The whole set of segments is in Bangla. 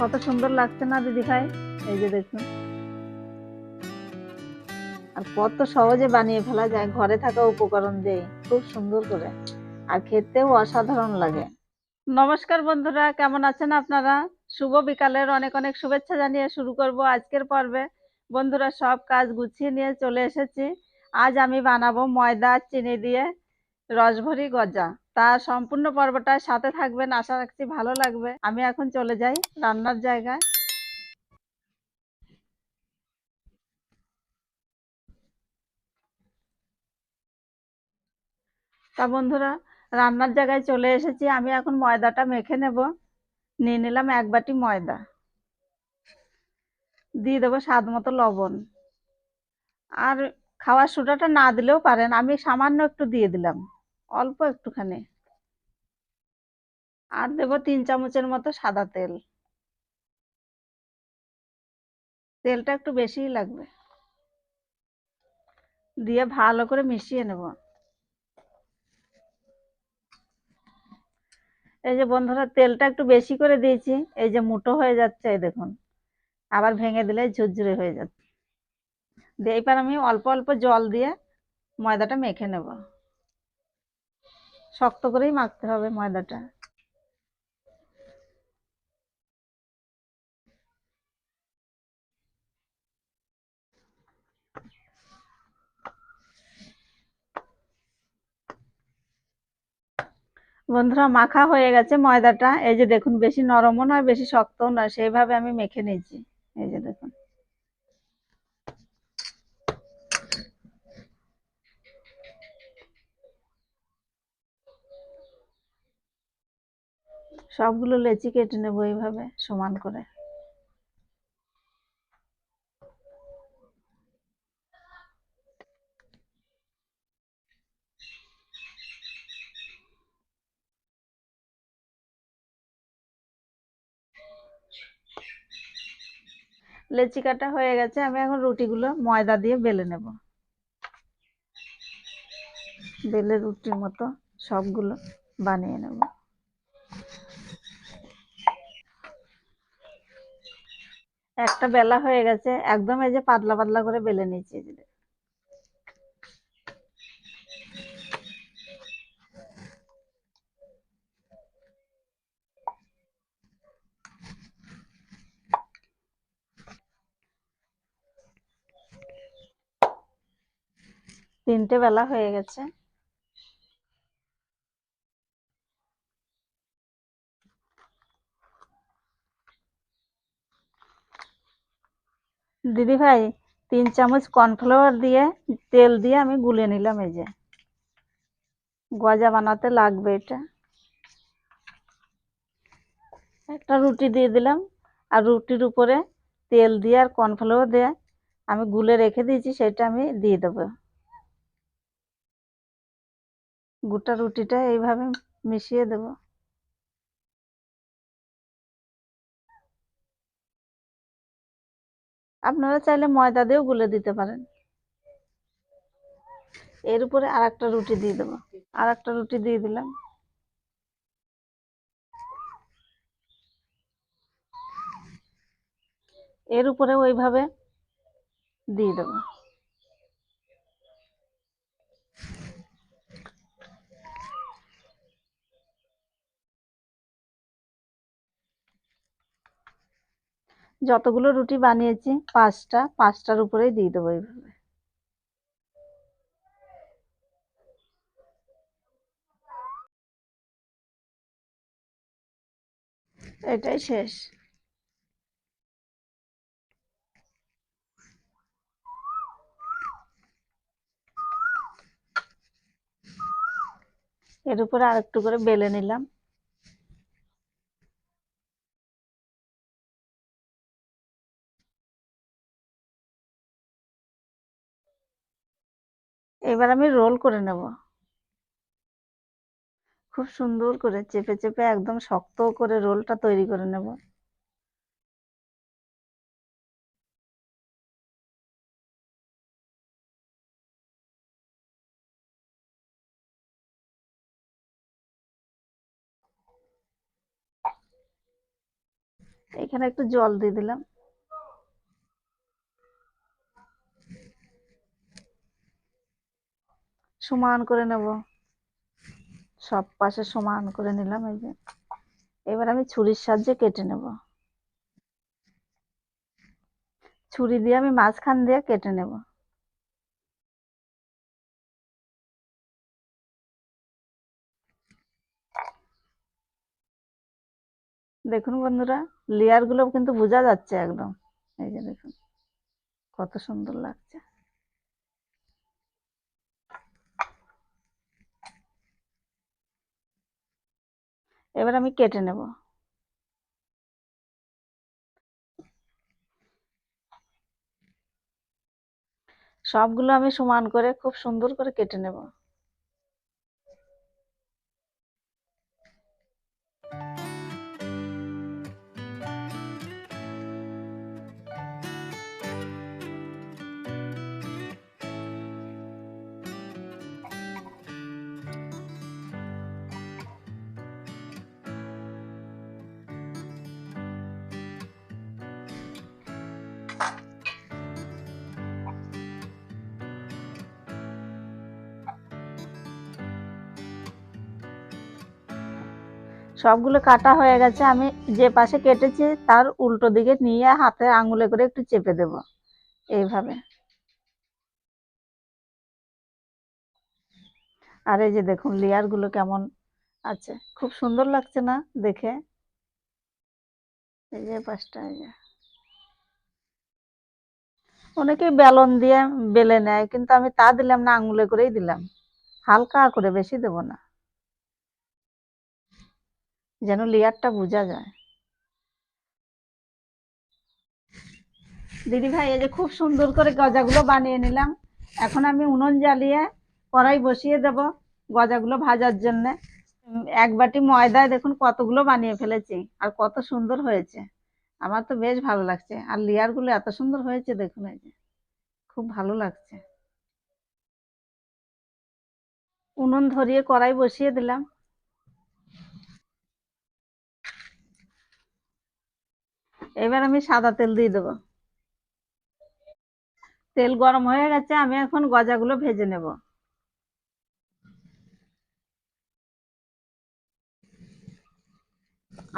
কত সুন্দর লাগছে না, দিদি ভাই? এই যে দেখুন। আর কত সহজে বানিয়ে ফেলা যায়, ঘরে থাকা উপকরণ দিয়ে খুব সুন্দর করে। আর খেতেও অসাধারণ লাগে। নমস্কার বন্ধুরা, কেমন আছেন আপনারা? শুভ বিকালের অনেক অনেক শুভেচ্ছা জানিয়ে শুরু করব আজকের পর্বে। বন্ধুরা, সব কাজ গুছিয়ে নিয়ে চলে এসেছি। আজ আমি বানাবো ময়দা, চিনি দিয়ে রসভরি গজা। তা সম্পূর্ণ পর্বটার সাথে থাকবেন, আশা রাখছি ভালো লাগবে। আমি এখন চলে যাই রান্নার জায়গায়। তা বন্ধুরা, রান্নার জায়গায় চলে এসেছি। আমি এখন ময়দাটা মেখে নেব। নিয়ে নিলাম এক বাটি ময়দা। দিয়ে দেবো স্বাদ মতো লবণ। আর খাওয়ার সোডাটা না দিলেও পারেন। আমি সামান্য একটু দিয়ে দিলাম। অল্প একটুখানি। আর দেবো তিন চামচের মতো সাদা তেল। তেলটা একটু বেশিই লাগবে। দিয়ে ভালো করে মিশিয়ে নেব। এই যে বন্ধুরা, তেলটা একটু বেশি করে দিয়েছি। এই যে মুঠো হয়ে যাচ্ছে, এই দেখুন। আবার ভেঙে দিলে ঝুরঝুরে হয়ে যাচ্ছে। দিয়ে এবার আমি অল্প অল্প জল দিয়ে ময়দাটা মেখে নেব। শক্ত করেই মাখতে হবে ময়দাটা। বন্ধুরা, মাখা হয়ে গেছে ময়দাটা। এই যে দেখুন, বেশি নরমও নয়, বেশি শক্তও নয়, সেইভাবে আমি মেখে নিয়েছি। এই যে দেখুন। সবগুলো লেচি কেটে নেব এইভাবে সমান করে। লেচি কাটা হয়ে গেছে, আমি এখন রুটিগুলো ময়দা দিয়ে বেলে নেব। বেলে রুটির মতো সবগুলো বানিয়ে নেব। একটা বেলা হয়ে গেছে, একদম এই যে পাতলা পাতলা করে বেলে নিয়েছি তিনটে বেলা হয়ে গেছে। দিদি ভাই, তিন চামচ কর্নফ্লাওয়ার দিয়ে, তেল দিয়ে আমি গুলে নিলাম এই যে। গজা বানাতে লাগবে এটা। একটা রুটি দিয়ে দিলাম। আর রুটির উপরে তেল দিয়ে আর কর্নফ্লাওয়ার দিয়ে আমি গুলে রেখে দিয়েছি, সেটা আমি দিয়ে দেবো। গোটা রুটিটা এইভাবে মিশিয়ে দেব। আপনারা চাইলে ময়দা দিয়েও গুলে দিতে পারেন। এর উপরে আর একটা রুটি দিয়ে দেবো। আর একটা রুটি দিয়ে দিলাম। এর উপরে ওইভাবে দিয়ে দেবো। যতগুলো রুটি বানিয়েছি, পাঁচটা, পাঁচটার উপরেই দিয়ে দেবো এইভাবে। এটাই শেষ। এর উপরে আরেকটু করে বেলে নিলাম। এবার আমি রোল করে নেব। খুব সুন্দর করে চেপে চেপে একদম শক্ত করে রোলটা তৈরি করে নেব। এখানে একটু জল দিয়ে দিলাম। সমান করে নেব। সব পাশে সমান করে নিলাম এই যে। এবার আমি ছুরির সাহায্যে কেটে নেব। ছুরি দিয়ে আমি মাঝখান দিয়ে কেটে নেব। দেখুন বন্ধুরা লেয়ারগুলো কিন্তু বোঝা যাচ্ছে একদম। এই যে দেখুন, কত সুন্দর লাগছে। এবার আমি কেটে নেব। সবগুলো আমি সমান করে খুব সুন্দর করে কেটে নেব। সবগুলো কাটা হয়ে গেছে, আমি যে পাশে কেটেছি তার উল্টো দিকে নিয়ে হাতে আঙুলে করে একটু চেপে দেব, এইভাবে। আর এই যে দেখুন লেয়ারগুলো কেমন আছে, খুব সুন্দর লাগছে না দেখে? এই যে পাশটা, এই যে। অনেকে বেলন দিয়ে বেলে নেয়, কিন্তু আমি তা দিলাম না, আঙুলে করেই দিলাম। হালকা করে, বেশি দেব না। যেন লেয়ারটা বোঝা যায়। দিদি ভাই, এই যে খুব সুন্দর করে গজাগুলো বানিয়ে নিলাম। এখন আমি উনুন জ্বালিয়ে কড়াই বসিয়ে দেব গজাগুলো ভাজার জন্য। এক বাটি ময়দায় দেখুন কতগুলো বানিয়ে ফেলেছি আর কত সুন্দর হয়েছে। আমার তো বেশ ভালো লাগছে। আর লেয়ারগুলো এত সুন্দর হয়েছে দেখুন এই যে। খুব ভালো লাগছে। উনুন ধরিয়ে কড়াই বসিয়ে দিলাম। এবার আমি সাদা তেল দিয়ে দেবো। তেল গরম হয়ে গেছে, আমি এখন গজাগুলো ভেজে নেব।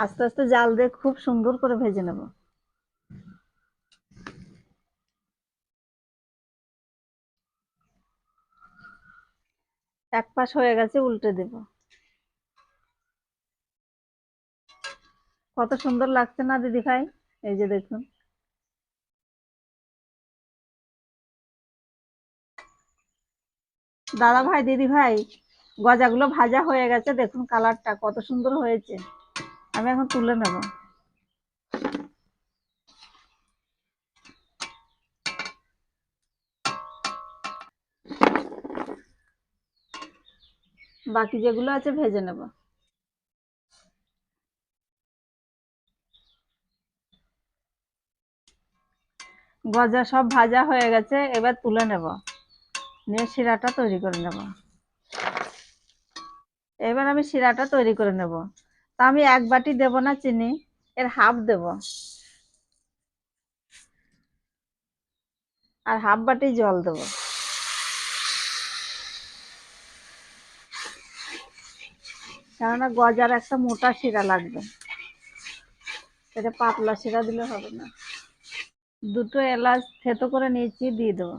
আস্তে আস্তে জাল দিয়ে খুব সুন্দর করে ভেজে নেব। এক পাশ হয়ে গেছে, উল্টে দেব। কত সুন্দর লাগছে না দিদি ভাই এই যে দেখুন। দাদা ভাই, দিদি ভাই, গজাগুলো ভাজা হয়ে গেছে। দেখুন কালারটা কত সুন্দর হয়েছে। আমি এখন তুলে নেব। বাকি যেগুলো আছে ভেজে নেব। গজা সব ভাজা হয়ে গেছে, এবার তুলে নেব। নিয়ে শিরাটা তৈরি করে নেব। এবার আমি শিরাটা তৈরি করে নেব। তা আমি এক বাটি দেব না চিনি, এর হাফ দেব। আর হাফ বাটি জল দেব। কেননা গজার একটা মোটা শিরা লাগবে। এটা পাতলা শিরা দিলে হবে না। দুটো এলাচ থেতো করে নিয়েছি, দিয়ে দেবো।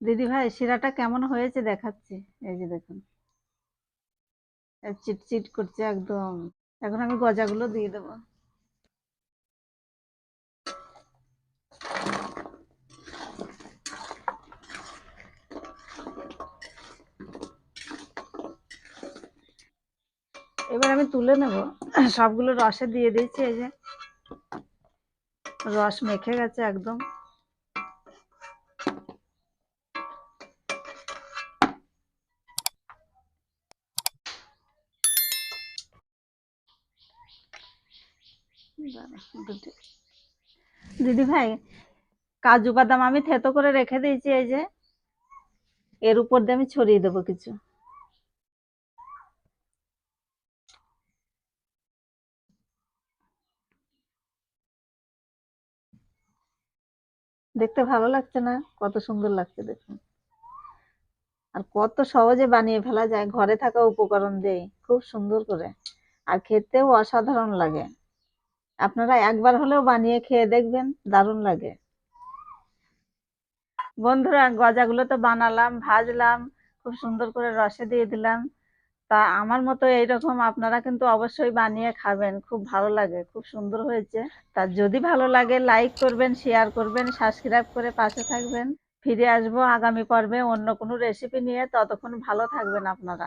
দিদি ভাই, শিরাটা কেমন হয়েছে দেখাচ্ছি? এই যে দেখুন। চিটচিট করছে একদম। এখন আমি গজাগুলো দিয়ে দেবো। এবার আমি তুলে নেব। সবগুলো রসে দিয়ে দিয়েছি, এই যে রস মেখে গেছে একদম। দিদি ভাই, কাজু বাদাম আমি থেতো করে রেখে দিয়েছি, এই যে। এর উপর দিয়ে আমি ছড়িয়ে দেবো কিছু। দেখতে ভালো লাগছে না, কত সুন্দর লাগছে দেখুন আর কত সহজে বানিয়ে ফেলা যায়, ঘরে থাকা উপকরণ দিয়ে খুব সুন্দর করে। আর খেতেও অসাধারণ লাগে। আপনারা একবার হলেও বানিয়ে খেয়ে দেখবেন, দারুণ লাগে। বন্ধুরা, গজাগুলো তো বানালাম, ভাজলাম, খুব সুন্দর করে রসে দিয়ে দিলাম। তা আমার মতো এইরকম আপনারা কিন্তু অবশ্যই বানিয়ে খাবেন, খুব ভালো লাগে, খুব সুন্দর হয়েছে। তা যদি ভালো লাগে লাইক করবেন শেয়ার করবেন সাবস্ক্রাইব করে পাশে থাকবেন। ফিরে আসব আগামী পর্বে অন্য কোনো রেসিপি নিয়ে, ততক্ষণ ভালো থাকবেন আপনারা।